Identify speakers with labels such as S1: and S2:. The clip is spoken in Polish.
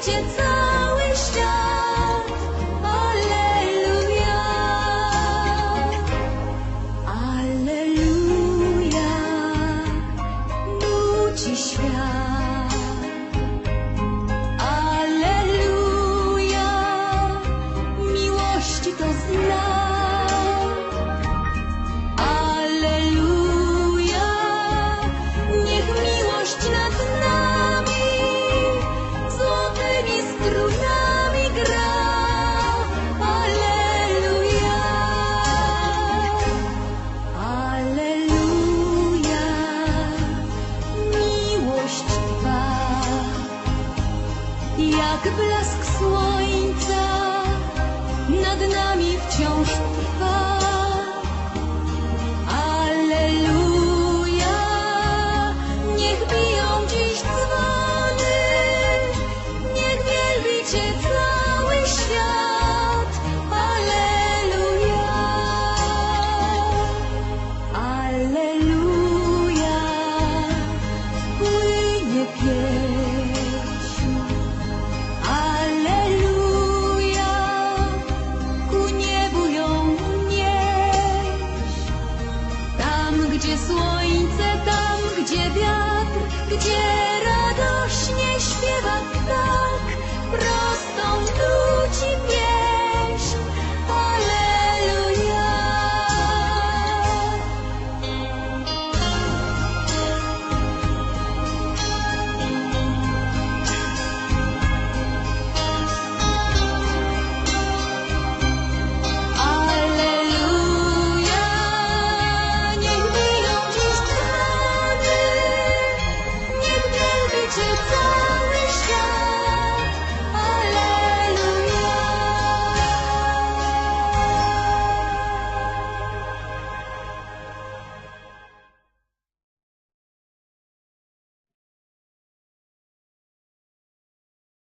S1: 节奏 jak blask słońca nad nami wciąż trwa. słońce tam, gdzie wiatr, gdzie